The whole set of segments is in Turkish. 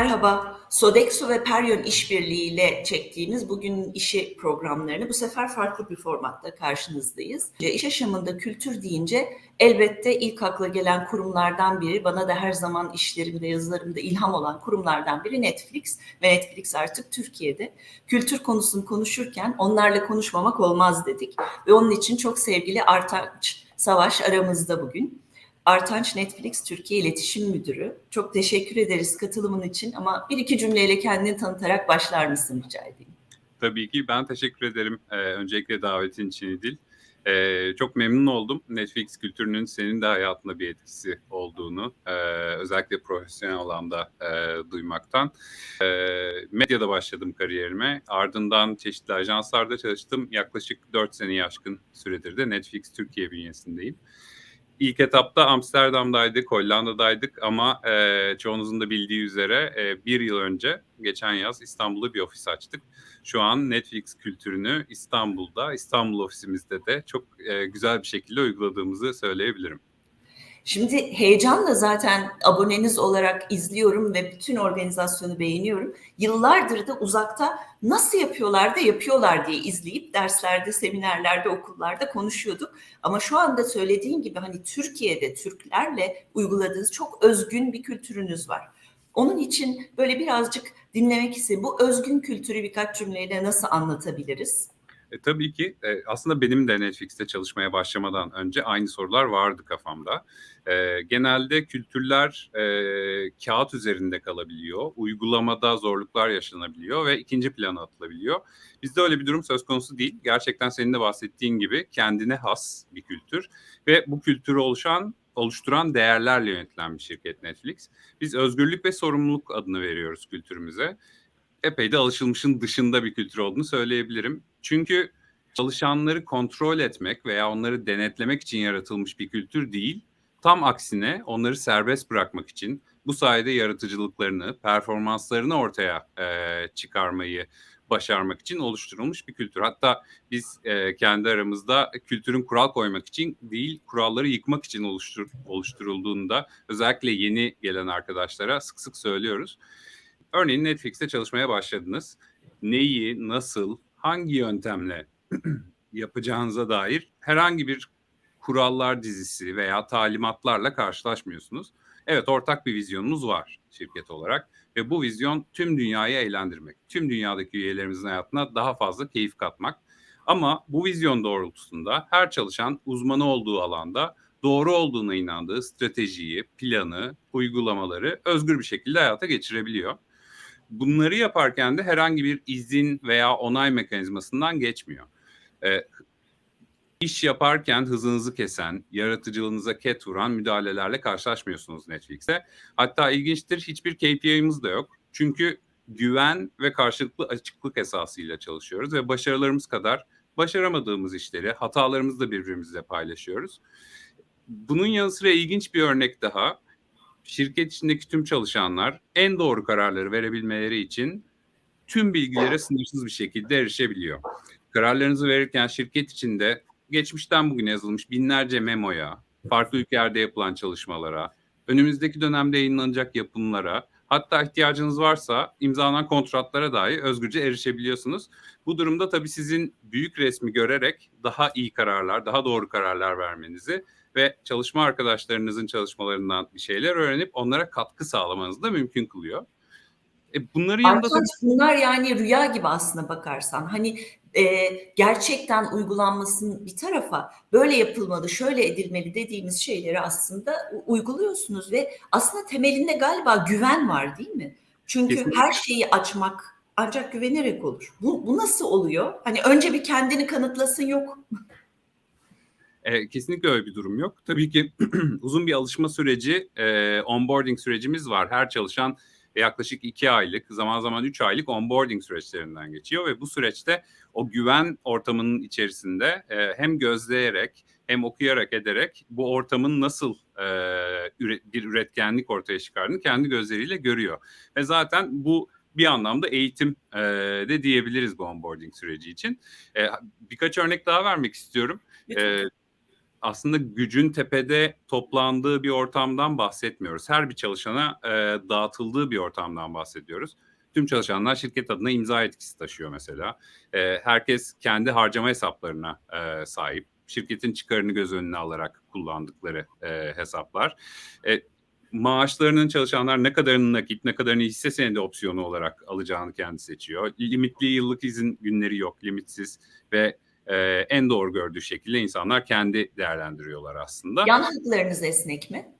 Merhaba. Sodexo ve Peryon işbirliğiyle çektiğimiz bugün işi programlarını bu sefer farklı bir formatta karşınızdayız. İş yaşamında kültür deyince elbette ilk akla gelen kurumlardan biri, bana da her zaman işlerimde, yazılarımda ilham olan kurumlardan biri Netflix ve Netflix artık Türkiye'de. Kültür konusunu konuşurken onlarla konuşmamak olmaz dedik ve onun için çok sevgili Artaç Savaş aramızda bugün. Artanç Netflix Türkiye İletişim Müdürü. Çok teşekkür ederiz katılımın için ama bir iki cümleyle kendini tanıtarak başlar mısın rica edeyim. Tabii ki ben teşekkür ederim. Ee, öncelikle davetin için İdil. Ee, çok memnun oldum Netflix kültürünün senin de hayatında bir etkisi olduğunu e, özellikle profesyonel alanda e, duymaktan. E, medyada başladım kariyerime. Ardından çeşitli ajanslarda çalıştım. Yaklaşık 4 sene aşkın süredir de Netflix Türkiye bünyesindeyim. İlk etapta Amsterdam'daydık, Hollanda'daydık ama e, çoğunuzun da bildiği üzere e, bir yıl önce, geçen yaz İstanbul'da bir ofis açtık. Şu an Netflix kültürünü İstanbul'da, İstanbul ofisimizde de çok e, güzel bir şekilde uyguladığımızı söyleyebilirim. Şimdi heyecanla zaten aboneniz olarak izliyorum ve bütün organizasyonu beğeniyorum. Yıllardır da uzakta nasıl yapıyorlar da yapıyorlar diye izleyip derslerde, seminerlerde, okullarda konuşuyorduk. Ama şu anda söylediğim gibi hani Türkiye'de Türklerle uyguladığınız çok özgün bir kültürünüz var. Onun için böyle birazcık dinlemek istedim. Bu özgün kültürü birkaç cümleyle nasıl anlatabiliriz? E, tabii ki e, aslında benim de Netflix'te çalışmaya başlamadan önce aynı sorular vardı kafamda. E, genelde kültürler e, kağıt üzerinde kalabiliyor, uygulamada zorluklar yaşanabiliyor ve ikinci plana atılabiliyor. Bizde öyle bir durum söz konusu değil. Gerçekten senin de bahsettiğin gibi kendine has bir kültür ve bu kültürü oluşan oluşturan değerlerle yönetilen bir şirket Netflix. Biz özgürlük ve sorumluluk adını veriyoruz kültürümüze epey de alışılmışın dışında bir kültür olduğunu söyleyebilirim. Çünkü çalışanları kontrol etmek veya onları denetlemek için yaratılmış bir kültür değil. Tam aksine onları serbest bırakmak için bu sayede yaratıcılıklarını, performanslarını ortaya e, çıkarmayı başarmak için oluşturulmuş bir kültür. Hatta biz e, kendi aramızda kültürün kural koymak için değil, kuralları yıkmak için oluştur, oluşturulduğunda özellikle yeni gelen arkadaşlara sık sık söylüyoruz. Örneğin Netflix'te çalışmaya başladınız. Neyi, nasıl, hangi yöntemle yapacağınıza dair herhangi bir kurallar dizisi veya talimatlarla karşılaşmıyorsunuz. Evet ortak bir vizyonumuz var şirket olarak ve bu vizyon tüm dünyayı eğlendirmek. Tüm dünyadaki üyelerimizin hayatına daha fazla keyif katmak. Ama bu vizyon doğrultusunda her çalışan uzmanı olduğu alanda doğru olduğuna inandığı stratejiyi, planı, uygulamaları özgür bir şekilde hayata geçirebiliyor bunları yaparken de herhangi bir izin veya onay mekanizmasından geçmiyor. E, iş yaparken hızınızı kesen, yaratıcılığınıza ket vuran müdahalelerle karşılaşmıyorsunuz Netflix'e. Hatta ilginçtir hiçbir KPI'miz de yok. Çünkü güven ve karşılıklı açıklık esasıyla çalışıyoruz ve başarılarımız kadar başaramadığımız işleri, hatalarımızı da birbirimizle paylaşıyoruz. Bunun yanı sıra ilginç bir örnek daha şirket içindeki tüm çalışanlar en doğru kararları verebilmeleri için tüm bilgilere sınırsız bir şekilde erişebiliyor. Kararlarınızı verirken şirket içinde geçmişten bugüne yazılmış binlerce memoya, farklı ülkelerde yapılan çalışmalara, önümüzdeki dönemde yayınlanacak yapımlara, hatta ihtiyacınız varsa imzalanan kontratlara dahi özgürce erişebiliyorsunuz. Bu durumda tabii sizin büyük resmi görerek daha iyi kararlar, daha doğru kararlar vermenizi ve çalışma arkadaşlarınızın çalışmalarından bir şeyler öğrenip onlara katkı sağlamanızı da mümkün kılıyor. E bunların yanında da... bunlar yani rüya gibi aslında bakarsan. Hani e, gerçekten uygulanmasının bir tarafa böyle yapılmalı, şöyle edilmeli dediğimiz şeyleri aslında uyguluyorsunuz ve aslında temelinde galiba güven var değil mi? Çünkü Kesinlikle. her şeyi açmak ancak güvenerek olur. Bu, bu nasıl oluyor? Hani önce bir kendini kanıtlasın yok. E, kesinlikle öyle bir durum yok. Tabii ki uzun bir alışma süreci, e, onboarding sürecimiz var. Her çalışan yaklaşık iki aylık, zaman zaman üç aylık onboarding süreçlerinden geçiyor ve bu süreçte o güven ortamının içerisinde e, hem gözleyerek hem okuyarak ederek bu ortamın nasıl e, bir üretkenlik ortaya çıkardığını kendi gözleriyle görüyor. Ve zaten bu bir anlamda eğitim e, de diyebiliriz bu onboarding süreci için. E, birkaç örnek daha vermek istiyorum. E, aslında gücün tepede toplandığı bir ortamdan bahsetmiyoruz. Her bir çalışana e, dağıtıldığı bir ortamdan bahsediyoruz. Tüm çalışanlar şirket adına imza etkisi taşıyor mesela. E, herkes kendi harcama hesaplarına e, sahip. Şirketin çıkarını göz önüne alarak kullandıkları e, hesaplar. E, maaşlarının çalışanlar ne kadarını nakit, ne kadarını hisse senedi opsiyonu olarak alacağını kendi seçiyor. Limitli yıllık izin günleri yok, limitsiz ve e, en doğru gördüğü şekilde insanlar kendi değerlendiriyorlar aslında. Yan haklarınız esnek mi?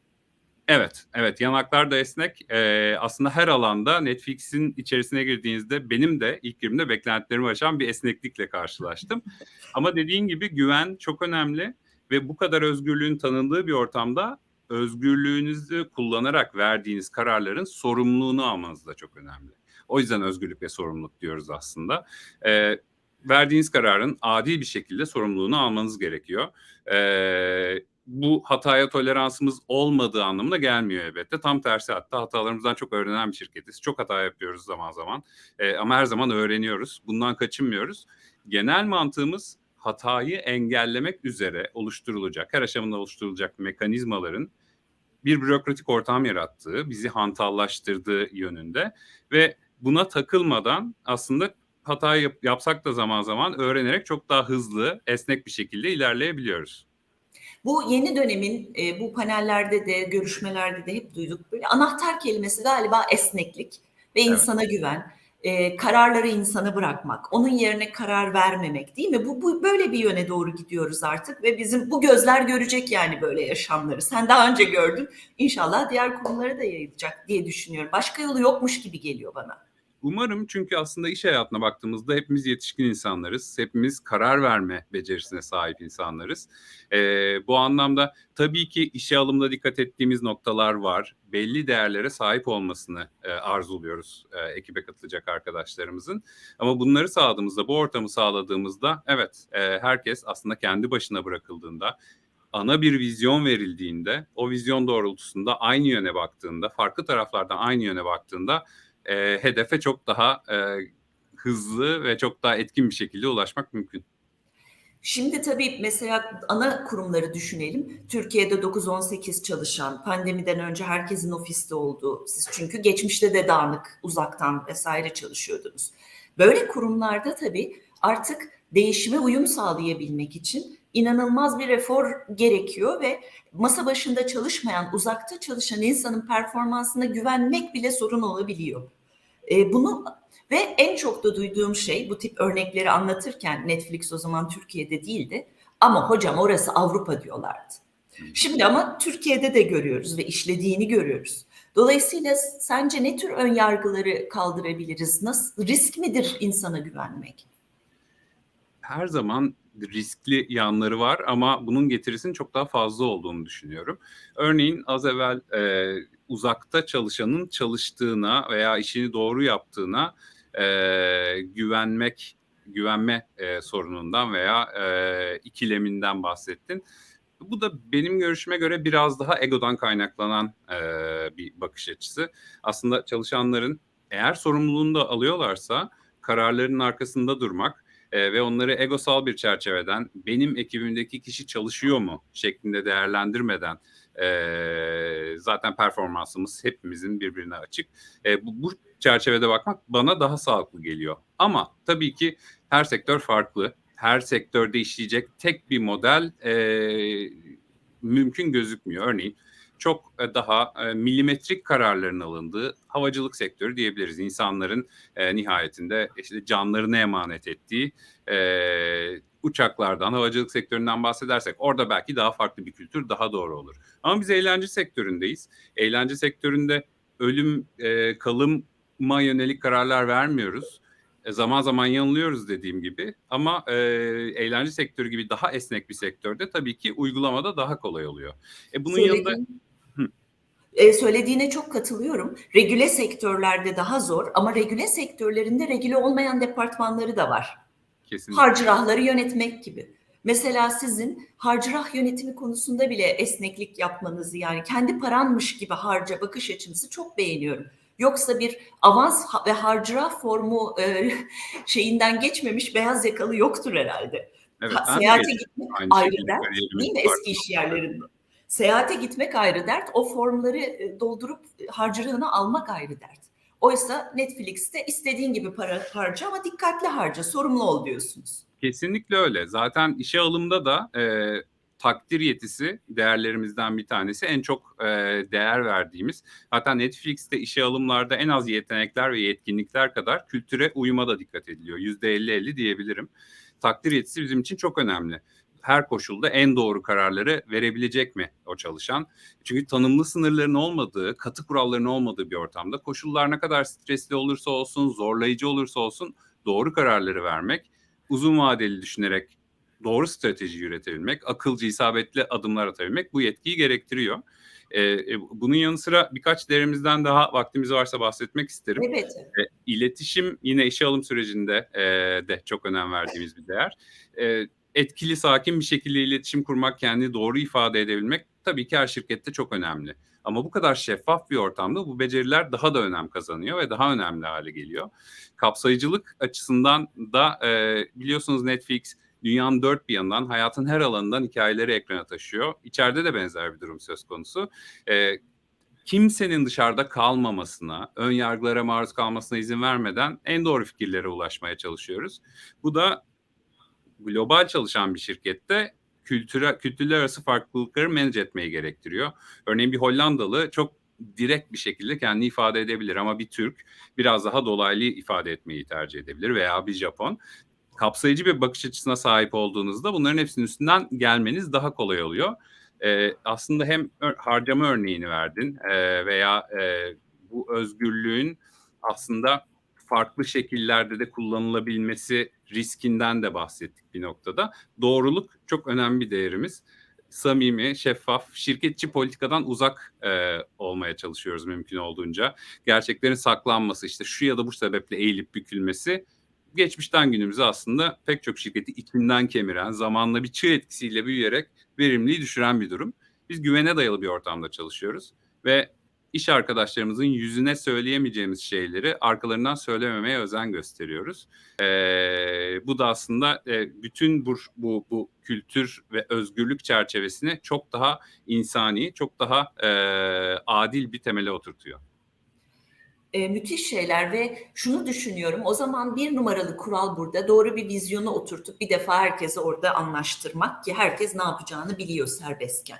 Evet, evet. Yanaklar da esnek. Ee, aslında her alanda Netflix'in içerisine girdiğinizde benim de ilk girdiğimde beklentilerimi aşan bir esneklikle karşılaştım. Ama dediğin gibi güven çok önemli ve bu kadar özgürlüğün tanındığı bir ortamda özgürlüğünüzü kullanarak verdiğiniz kararların sorumluluğunu almanız da çok önemli. O yüzden özgürlük ve sorumluluk diyoruz aslında. Ee, verdiğiniz kararın adil bir şekilde sorumluluğunu almanız gerekiyor. Ee, bu hataya toleransımız olmadığı anlamına gelmiyor elbette. Tam tersi hatta hatalarımızdan çok öğrenen bir şirketiz. Çok hata yapıyoruz zaman zaman ee, ama her zaman öğreniyoruz. Bundan kaçınmıyoruz. Genel mantığımız hatayı engellemek üzere oluşturulacak, her aşamada oluşturulacak mekanizmaların bir bürokratik ortam yarattığı, bizi hantallaştırdığı yönünde ve buna takılmadan aslında hata yap, yapsak da zaman zaman öğrenerek çok daha hızlı, esnek bir şekilde ilerleyebiliyoruz. Bu yeni dönemin e, bu panellerde de görüşmelerde de hep duyduk böyle anahtar kelimesi galiba esneklik ve Evet. insana güven, e, kararları insana bırakmak, onun yerine karar vermemek değil mi? Bu, bu böyle bir yöne doğru gidiyoruz artık ve bizim bu gözler görecek yani böyle yaşamları. Sen daha önce gördün. İnşallah diğer kurumlara da yayılacak diye düşünüyorum. Başka yolu yokmuş gibi geliyor bana. Umarım çünkü aslında iş hayatına baktığımızda hepimiz yetişkin insanlarız. Hepimiz karar verme becerisine sahip insanlarız. Ee, bu anlamda tabii ki işe alımda dikkat ettiğimiz noktalar var. Belli değerlere sahip olmasını e, arzuluyoruz e, ekibe katılacak arkadaşlarımızın. Ama bunları sağladığımızda, bu ortamı sağladığımızda evet e, herkes aslında kendi başına bırakıldığında ana bir vizyon verildiğinde, o vizyon doğrultusunda aynı yöne baktığında, farklı taraflardan aynı yöne baktığında e, hedefe çok daha e, hızlı ve çok daha etkin bir şekilde ulaşmak mümkün. Şimdi tabii mesela ana kurumları düşünelim. Türkiye'de 9-18 çalışan, pandemiden önce herkesin ofiste olduğu, siz çünkü geçmişte de dağınık, uzaktan vesaire çalışıyordunuz. Böyle kurumlarda tabii artık değişime uyum sağlayabilmek için inanılmaz bir efor gerekiyor ve masa başında çalışmayan, uzakta çalışan insanın performansına güvenmek bile sorun olabiliyor. E, bunu ve en çok da duyduğum şey bu tip örnekleri anlatırken Netflix o zaman Türkiye'de değildi ama hocam orası Avrupa diyorlardı. Şimdi ama Türkiye'de de görüyoruz ve işlediğini görüyoruz. Dolayısıyla sence ne tür ön yargıları kaldırabiliriz? Nasıl risk midir insana güvenmek? Her zaman riskli yanları var ama bunun getirisinin çok daha fazla olduğunu düşünüyorum. Örneğin az evvel e, uzakta çalışanın çalıştığına veya işini doğru yaptığına e, güvenmek, güvenme e, sorunundan veya e, ikileminden bahsettin. Bu da benim görüşüme göre biraz daha egodan kaynaklanan e, bir bakış açısı. Aslında çalışanların eğer sorumluluğunu da alıyorlarsa kararlarının arkasında durmak e, ve onları egosal bir çerçeveden benim ekibimdeki kişi çalışıyor mu şeklinde değerlendirmeden e, zaten performansımız hepimizin birbirine açık. E, bu, bu çerçevede bakmak bana daha sağlıklı geliyor. Ama tabii ki her sektör farklı. Her sektörde işleyecek tek bir model e, mümkün gözükmüyor. Örneğin çok e, daha e, milimetrik kararların alındığı havacılık sektörü diyebiliriz. İnsanların e, nihayetinde işte canlarını emanet ettiği uçaklardan, havacılık sektöründen bahsedersek orada belki daha farklı bir kültür daha doğru olur. Ama biz eğlence sektöründeyiz. Eğlence sektöründe ölüm, e, kalıma yönelik kararlar vermiyoruz. Zaman zaman yanılıyoruz dediğim gibi ama e, eğlence sektörü gibi daha esnek bir sektörde tabii ki uygulamada daha kolay oluyor. E, bunun Söylediğin, yanında e, söylediğine çok katılıyorum. Regüle sektörlerde daha zor ama regüle sektörlerinde regüle olmayan departmanları da var. kesinlikle harcırahları yönetmek gibi. Mesela sizin harcırah yönetimi konusunda bile esneklik yapmanızı yani kendi paranmış gibi harca bakış açınızı çok beğeniyorum. Yoksa bir avans ve harcırah formu e, şeyinden geçmemiş beyaz yakalı yoktur herhalde. Evet, seyahate gitmek ayrı değil mi eski iş yerlerinde? Seyahate gitmek ayrı dert, o formları e, doldurup e, harcırığını almak ayrı dert. Oysa Netflix'te istediğin gibi para harca ama dikkatli harca, sorumlu ol diyorsunuz. Kesinlikle öyle. Zaten işe alımda da e, takdir yetisi değerlerimizden bir tanesi. En çok e, değer verdiğimiz. Zaten Netflix'te işe alımlarda en az yetenekler ve yetkinlikler kadar kültüre uyuma da dikkat ediliyor. %50-50 diyebilirim. Takdir yetisi bizim için çok önemli. Her koşulda en doğru kararları verebilecek mi o çalışan? Çünkü tanımlı sınırların olmadığı, katı kuralların olmadığı bir ortamda koşullar ne kadar stresli olursa olsun, zorlayıcı olursa olsun doğru kararları vermek, uzun vadeli düşünerek doğru strateji üretebilmek, akılcı, isabetli adımlar atabilmek bu yetkiyi gerektiriyor. Ee, bunun yanı sıra birkaç değerimizden daha vaktimiz varsa bahsetmek isterim. Evet. E, iletişim yine işe alım sürecinde e, de çok önem verdiğimiz bir değer. E, etkili, sakin bir şekilde iletişim kurmak, kendini doğru ifade edebilmek tabii ki her şirkette çok önemli. Ama bu kadar şeffaf bir ortamda bu beceriler daha da önem kazanıyor ve daha önemli hale geliyor. Kapsayıcılık açısından da e, biliyorsunuz Netflix dünyanın dört bir yanından, hayatın her alanından hikayeleri ekrana taşıyor. İçeride de benzer bir durum söz konusu. E, kimsenin dışarıda kalmamasına, ön yargılara maruz kalmasına izin vermeden en doğru fikirlere ulaşmaya çalışıyoruz. Bu da global çalışan bir şirkette kültüre, kültürler arası farklılıkları manage etmeyi gerektiriyor. Örneğin bir Hollandalı çok direkt bir şekilde kendini ifade edebilir ama bir Türk biraz daha dolaylı ifade etmeyi tercih edebilir veya bir Japon. Kapsayıcı bir bakış açısına sahip olduğunuzda bunların hepsinin üstünden gelmeniz daha kolay oluyor. Ee, aslında hem harcama örneğini verdin e, veya e, bu özgürlüğün aslında farklı şekillerde de kullanılabilmesi riskinden de bahsettik bir noktada. Doğruluk çok önemli bir değerimiz. Samimi, şeffaf, şirketçi politikadan uzak e, olmaya çalışıyoruz mümkün olduğunca. Gerçeklerin saklanması, işte şu ya da bu sebeple eğilip bükülmesi geçmişten günümüze aslında pek çok şirketi içinden kemiren, zamanla bir çığ etkisiyle büyüyerek verimliliği düşüren bir durum. Biz güvene dayalı bir ortamda çalışıyoruz ve iş arkadaşlarımızın yüzüne söyleyemeyeceğimiz şeyleri arkalarından söylememeye özen gösteriyoruz. Ee, bu da aslında e, bütün bu, bu bu kültür ve özgürlük çerçevesini çok daha insani, çok daha e, adil bir temele oturtuyor. E, müthiş şeyler ve şunu düşünüyorum o zaman bir numaralı kural burada doğru bir vizyonu oturtup bir defa herkese orada anlaştırmak ki herkes ne yapacağını biliyor serbestken.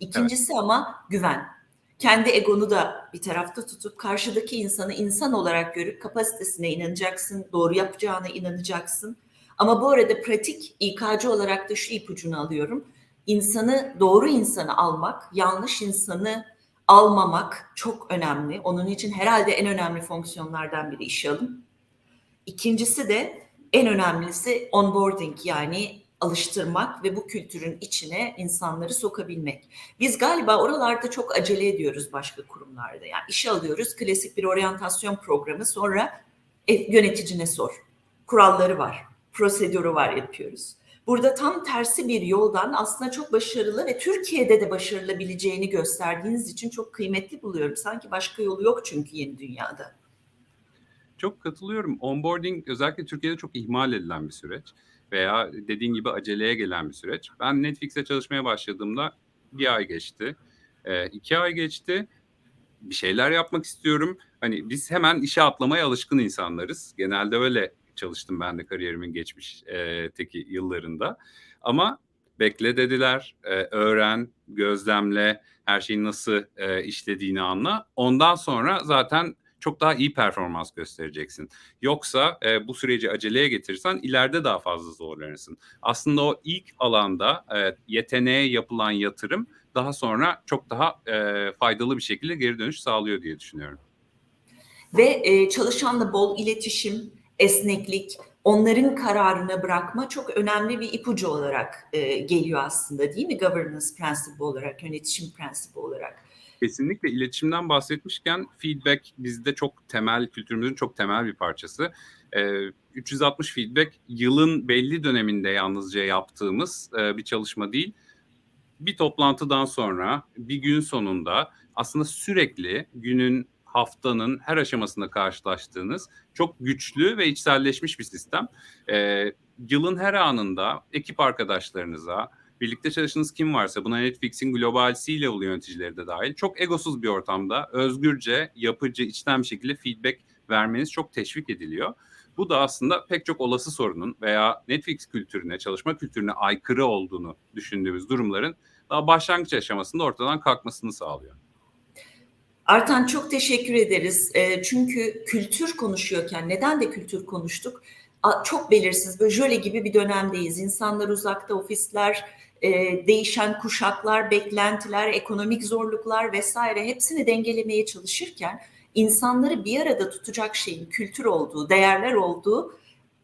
İkincisi evet. ama güven kendi egonu da bir tarafta tutup karşıdaki insanı insan olarak görüp kapasitesine inanacaksın, doğru yapacağına inanacaksın. Ama bu arada pratik İK'cı olarak da şu ipucunu alıyorum. İnsanı, doğru insanı almak, yanlış insanı almamak çok önemli. Onun için herhalde en önemli fonksiyonlardan biri iş alım. İkincisi de en önemlisi onboarding yani alıştırmak ve bu kültürün içine insanları sokabilmek. Biz galiba oralarda çok acele ediyoruz başka kurumlarda. Yani işe alıyoruz, klasik bir oryantasyon programı sonra yöneticine sor. Kuralları var, prosedürü var yapıyoruz. Burada tam tersi bir yoldan aslında çok başarılı ve Türkiye'de de başarılabileceğini gösterdiğiniz için çok kıymetli buluyorum. Sanki başka yolu yok çünkü yeni dünyada. Çok katılıyorum. Onboarding özellikle Türkiye'de çok ihmal edilen bir süreç veya dediğin gibi aceleye gelen bir süreç. Ben Netflix'e çalışmaya başladığımda bir ay geçti, e, iki ay geçti. Bir şeyler yapmak istiyorum. Hani biz hemen işe atlamaya alışkın insanlarız. Genelde öyle çalıştım ben de kariyerimin geçmiş e, yıllarında. Ama bekle dediler, e, öğren, gözlemle, her şeyin nasıl e, işlediğini anla. Ondan sonra zaten çok daha iyi performans göstereceksin. Yoksa e, bu süreci aceleye getirirsen ileride daha fazla zorlanırsın. Aslında o ilk alanda e, yeteneğe yapılan yatırım daha sonra çok daha e, faydalı bir şekilde geri dönüş sağlıyor diye düşünüyorum. Ve e, çalışanla bol iletişim, esneklik, onların kararına bırakma çok önemli bir ipucu olarak e, geliyor aslında değil mi? Governance prensibi olarak, yönetişim prensibi olarak. Kesinlikle iletişimden bahsetmişken feedback bizde çok temel, kültürümüzün çok temel bir parçası. Ee, 360 feedback yılın belli döneminde yalnızca yaptığımız e, bir çalışma değil. Bir toplantıdan sonra, bir gün sonunda aslında sürekli günün haftanın her aşamasında karşılaştığınız çok güçlü ve içselleşmiş bir sistem. Ee, yılın her anında ekip arkadaşlarınıza, birlikte çalıştığınız kim varsa buna Netflix'in global C-level yöneticileri de dahil çok egosuz bir ortamda özgürce, yapıcı, içten bir şekilde feedback vermeniz çok teşvik ediliyor. Bu da aslında pek çok olası sorunun veya Netflix kültürüne, çalışma kültürüne aykırı olduğunu düşündüğümüz durumların daha başlangıç aşamasında ortadan kalkmasını sağlıyor. Artan çok teşekkür ederiz. E, çünkü kültür konuşuyorken neden de kültür konuştuk? Çok belirsiz, böyle jöle gibi bir dönemdeyiz. İnsanlar uzakta, ofisler, e, değişen kuşaklar, beklentiler, ekonomik zorluklar vesaire hepsini dengelemeye çalışırken insanları bir arada tutacak şeyin kültür olduğu, değerler olduğu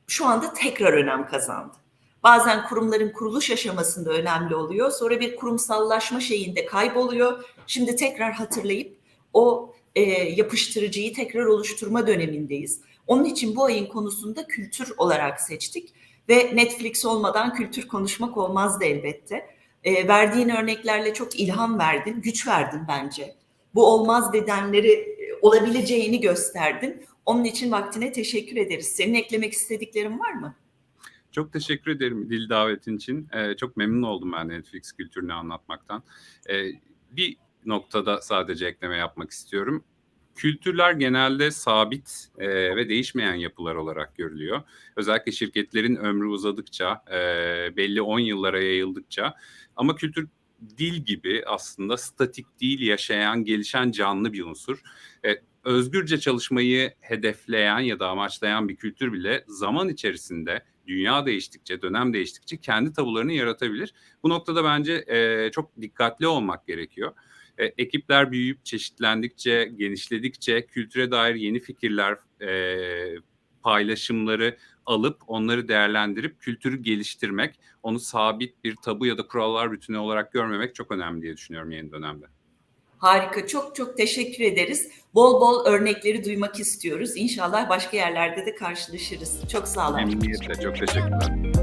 şu anda tekrar önem kazandı. Bazen kurumların kuruluş aşamasında önemli oluyor. Sonra bir kurumsallaşma şeyinde kayboluyor. Şimdi tekrar hatırlayıp o e, yapıştırıcıyı tekrar oluşturma dönemindeyiz. Onun için bu ayın konusunda kültür olarak seçtik ve Netflix olmadan kültür konuşmak olmazdı elbette. E, verdiğin örneklerle çok ilham verdin, güç verdin bence. Bu olmaz dedenleri olabileceğini gösterdin. Onun için vaktine teşekkür ederiz. Senin eklemek istediklerin var mı? Çok teşekkür ederim dil davetin için. Ee, çok memnun oldum ben Netflix kültürünü anlatmaktan. Ee, bir noktada sadece ekleme yapmak istiyorum. Kültürler genelde sabit e, ve değişmeyen yapılar olarak görülüyor. Özellikle şirketlerin ömrü uzadıkça, e, belli 10 yıllara yayıldıkça ama kültür dil gibi aslında statik değil, yaşayan, gelişen canlı bir unsur. E, özgürce çalışmayı hedefleyen ya da amaçlayan bir kültür bile zaman içerisinde dünya değiştikçe, dönem değiştikçe kendi tabularını yaratabilir. Bu noktada bence e, çok dikkatli olmak gerekiyor. E, ekipler büyüyüp çeşitlendikçe, genişledikçe kültüre dair yeni fikirler, e, paylaşımları alıp onları değerlendirip kültürü geliştirmek, onu sabit bir tabu ya da kurallar bütünü olarak görmemek çok önemli diye düşünüyorum yeni dönemde. Harika, çok çok teşekkür ederiz. Bol bol örnekleri duymak istiyoruz. İnşallah başka yerlerde de karşılaşırız. Çok sağ olun. Memnuniyetle, çok teşekkürler.